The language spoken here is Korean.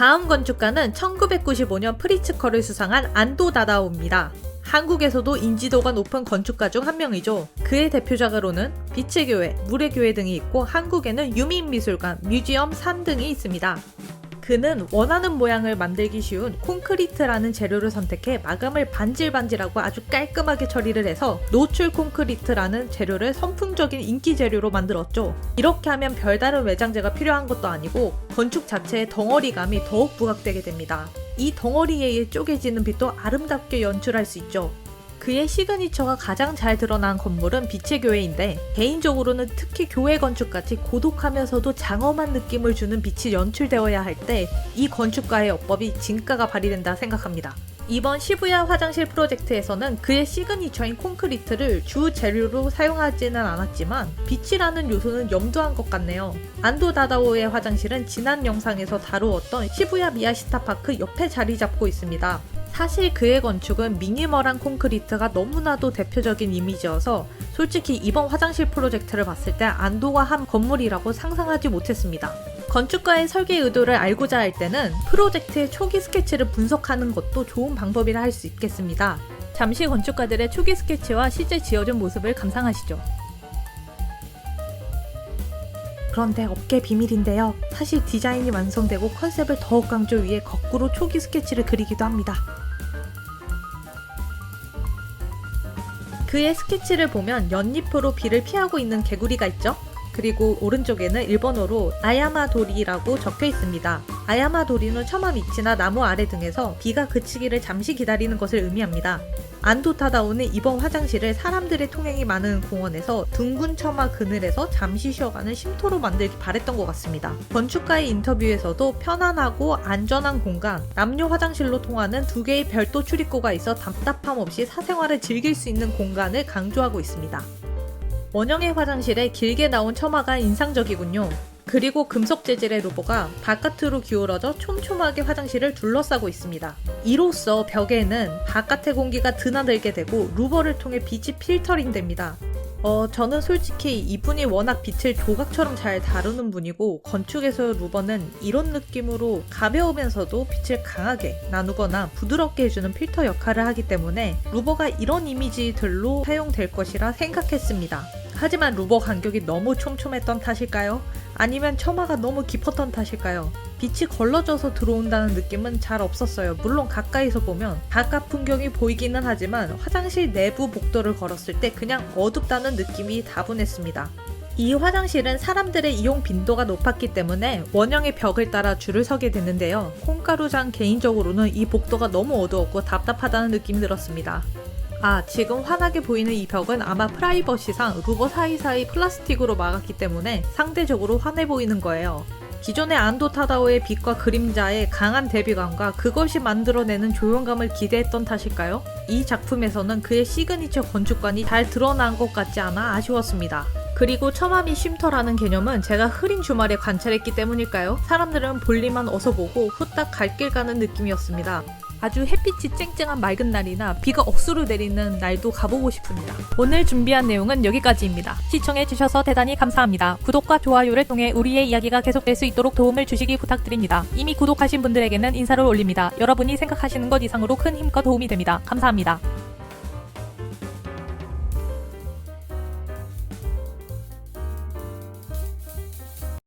다음 건축가는 1995년 프리츠커를 수상한 안도 다다오입니다. 한국에서도 인지도가 높은 건축가 중 한 명이죠. 그의 대표작으로는 빛의 교회, 물의 교회 등이 있고 한국에는 유민미술관, 뮤지엄, 산 등이 있습니다. 그는 원하는 모양을 만들기 쉬운 콘크리트라는 재료를 선택해 마감을 반질반질하고 아주 깔끔하게 처리를 해서 노출 콘크리트라는 재료를 선풍적인 인기 재료로 만들었죠. 이렇게 하면 별다른 외장재가 필요한 것도 아니고 건축 자체의 덩어리감이 더욱 부각되게 됩니다. 이 덩어리에 쪼개지는 빛도 아름답게 연출할 수 있죠. 그의 시그니처가 가장 잘 드러난 건물은 빛의 교회인데 개인적으로는 특히 교회 건축같이 고독하면서도 장엄한 느낌을 주는 빛이 연출되어야 할 때 이 건축가의 어법이 진가가 발휘된다 생각합니다. 이번 시부야 화장실 프로젝트에서는 그의 시그니처인 콘크리트를 주 재료로 사용하지는 않았지만 빛이라는 요소는 염두한 것 같네요. 안도 다다오의 화장실은 지난 영상에서 다루었던 시부야 미야시타 파크 옆에 자리 잡고 있습니다. 사실 그의 건축은 미니멀한 콘크리트가 너무나도 대표적인 이미지여서 솔직히 이번 화장실 프로젝트를 봤을 때 안도가 한 건물이라고 상상하지 못했습니다. 건축가의 설계 의도를 알고자 할 때는 프로젝트의 초기 스케치를 분석하는 것도 좋은 방법이라 할 수 있겠습니다. 잠시 건축가들의 초기 스케치와 실제 지어진 모습을 감상하시죠. 그런데 업계 비밀인데요. 사실 디자인이 완성되고 컨셉을 더욱 강조 위해 거꾸로 초기 스케치를 그리기도 합니다. 그의 스케치를 보면 연잎으로 비를 피하고 있는 개구리가 있죠? 그리고 오른쪽에는 일본어로 아야마도리라고 적혀 있습니다. 아야마도리는 처마 밑이나 나무 아래 등에서 비가 그치기를 잠시 기다리는 것을 의미합니다. 안도타다오는 이번 화장실을 사람들의 통행이 많은 공원에서 둥근 처마 그늘에서 잠시 쉬어가는 쉼터로 만들기 바랬던 것 같습니다. 건축가의 인터뷰에서도 편안하고 안전한 공간, 남녀 화장실로 통하는 두 개의 별도 출입구가 있어 답답함 없이 사생활을 즐길 수 있는 공간을 강조하고 있습니다. 원형의 화장실에 길게 나온 처마가 인상적이군요. 그리고 금속 재질의 루보가 바깥으로 기울어져 촘촘하게 화장실을 둘러싸고 있습니다. 이로써 벽에는 바깥의 공기가 드나들게 되고 루버를 통해 빛이 필터링 됩니다. 어, 저는 솔직히 이분이 워낙 빛을 조각처럼 잘 다루는 분이고 건축에서 루버는 이런 느낌으로 가벼우면서도 빛을 강하게 나누거나 부드럽게 해주는 필터 역할을 하기 때문에 루버가 이런 이미지들로 사용될 것이라 생각했습니다. 하지만 루버 간격이 너무 촘촘했던 탓일까요? 아니면 처마가 너무 깊었던 탓일까요? 빛이 걸러져서 들어온다는 느낌은 잘 없었어요. 물론 가까이서 보면 바깥 풍경이 보이기는 하지만 화장실 내부 복도를 걸었을 때 그냥 어둡다는 느낌이 다분했습니다. 이 화장실은 사람들의 이용 빈도가 높았기 때문에 원형의 벽을 따라 줄을 서게 됐는데요. 콩가루장 개인적으로는 이 복도가 너무 어두웠고 답답하다는 느낌이 들었습니다. 아, 지금 환하게 보이는 이 벽은 아마 프라이버시상 루버 사이사이 플라스틱으로 막았기 때문에 상대적으로 환해 보이는 거예요. 기존의 안도 타다오의 빛과 그림자의 강한 대비감과 그것이 만들어내는 조용감을 기대했던 탓일까요? 이 작품에서는 그의 시그니처 건축관이 잘 드러난 것 같지 않아 아쉬웠습니다. 그리고 처마미 쉼터라는 개념은 제가 흐린 주말에 관찰했기 때문일까요? 사람들은 볼일만 어서 보고 후딱 갈 길 가는 느낌이었습니다. 아주 햇빛이 쨍쨍한 맑은 날이나 비가 억수로 내리는 날도 가보고 싶습니다. 오늘 준비한 내용은 여기까지입니다. 시청해주셔서 대단히 감사합니다. 구독과 좋아요를 통해 우리의 이야기가 계속될 수 있도록 도움을 주시기 부탁드립니다. 이미 구독하신 분들에게는 인사를 올립니다. 여러분이 생각하시는 것 이상으로 큰 힘과 도움이 됩니다. 감사합니다.